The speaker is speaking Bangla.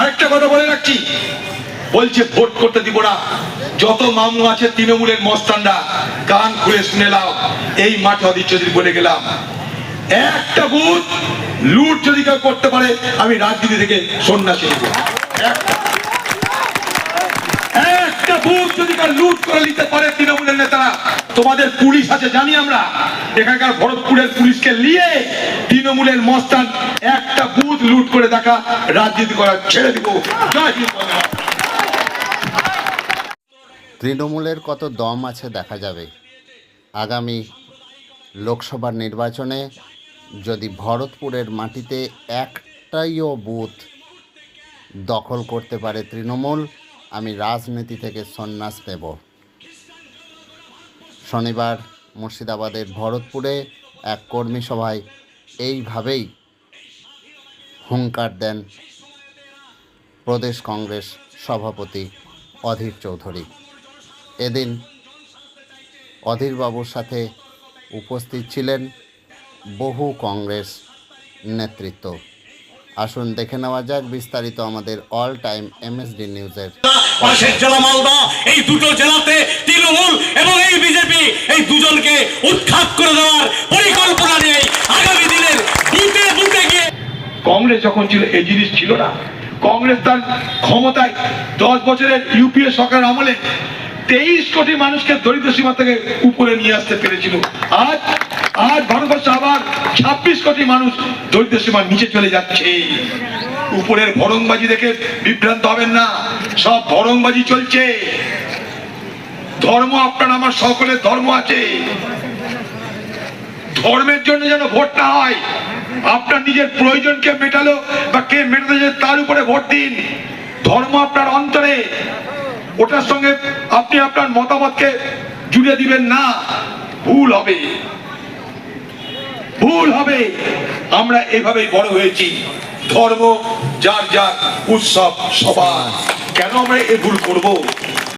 আরেকটা কথা বলে রাখছি। বলছে, ভোট করতে দিব না। যত মামু আছে, তৃণমূলের মস্তানরা কান খুলে শুনে নাও। এই মাঠে অধীর চৌধুরী বলে গেলাম, একটা বুথ লুট যদি কেউ করতে পারে, আমি রাজনীতি থেকে সন্ন্যাসী নেব একটা বুথ যদি কেউ লুট করে নিতে পারে, তৃণমূলের নেতারা তোমাদের পুলিশ আছে, জানি আমরা। এখানকার ভরতপুরের পুলিশকে নিয়ে তৃণমূলের মস্তান একটা বুথ লুট করে দেখা, রাজনীতি করা ছেড়ে দিব। তৃণমূলের কত দম আছে দেখা যাবে। আগামী লোকসভার নির্বাচনে যদি ভরতপুরের মাটিতে একটাইও বুথ দখল করতে পারে তৃণমূল, আমি রাজনীতি থেকে সন্ন্যাস নেব। শনিবার মুর্শিদাবাদের ভরতপুরে এক কর্মী সভায় এইভাবেই হুঙ্কার দেন প্রদেশ কংগ্রেস সভাপতি অধীর চৌধুরী। এদিন অধীরবাবুর সাথে উপস্থিত ছিলেন বহু কংগ্রেস নেতৃত্ব। আসুন দেখে নেওয়া যাক বিস্তারিত আমাদের অল টাইম এমএসডি নিউজের পাশের জেলা মালদা, এই দুটো জেলাতে তৃণমূল এবং এই বিজেপি এই দুজনকে উৎখাত করে দেওয়ার পরিকল্পনা নিয়ে আগামী দিনের বুথে বুথে গিয়ে কংগ্রেস যখন ছিল, এই জিনিস ছিল না। কংগ্রেস তার ক্ষমতায় দশ বছরের ইউপিএ সরকার আমলে তেইশ কোটি মানুষকে দরিদ্র সীমা থেকে উপরে নিয়ে আসতে পেরেছিল। আজ আজ ভারতবর্ষে আবার ছাব্বিশ কোটি মানুষ দরিদ্র সীমার নিচে চলে যাচ্ছে। উপরের ভরংবাজি দেখে বিভ্রান্ত হবেন না। সব ভরংবাজি চলছে। ধর্ম আপনার, আমার সকলের ধর্ম আছে। ধর্মের জন্য যেন ভোট না হয়, আপনার নিজের প্রয়োজনকে মেটালো বা কে মেটাতে তার উপরে ভোট দিন। ধর্ম আপনার অন্তরে, ওটার সঙ্গে আপনি আপনার মতামতকে জুড়ে দিবেন না, ভুল হবে। ভুল হবে। আমরা এভাবেই বড় হয়েছি। ধর্ম যার যার উৎসব সবার। কেন আমরা এ ভুল করব?